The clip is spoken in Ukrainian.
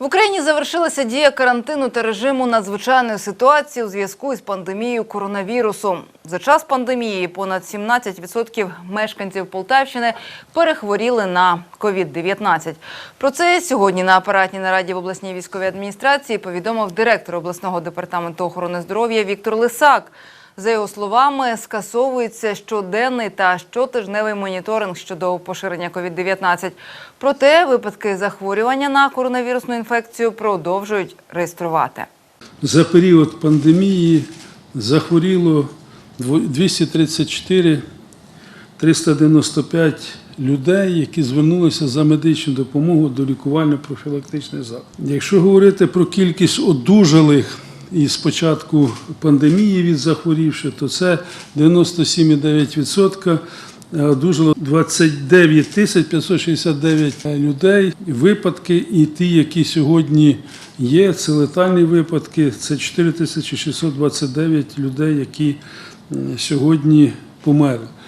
В Україні завершилася дія карантину та режиму надзвичайної ситуації у зв'язку із пандемією коронавірусу. За час пандемії понад 17% мешканців Полтавщини перехворіли на COVID-19. Про це сьогодні на апаратній нараді в обласній військовій адміністрації повідомив директор обласного департаменту охорони здоров'я Віктор Лисак. За його словами, скасовується щоденний та щотижневий моніторинг щодо поширення COVID-19. Проте випадки захворювання на коронавірусну інфекцію продовжують реєструвати. За період пандемії захворіло дво- 234 395 людей, які звернулися за медичною допомогою до лікувально-профілактичних закладів. Якщо говорити про кількість одужалих із початку пандемії від захворівших, то це 97,9%. Е, Одужало 29 тисяч 569 людей. Випадки і ті, які сьогодні є, це летальні випадки, це 4629 людей, які сьогодні померли.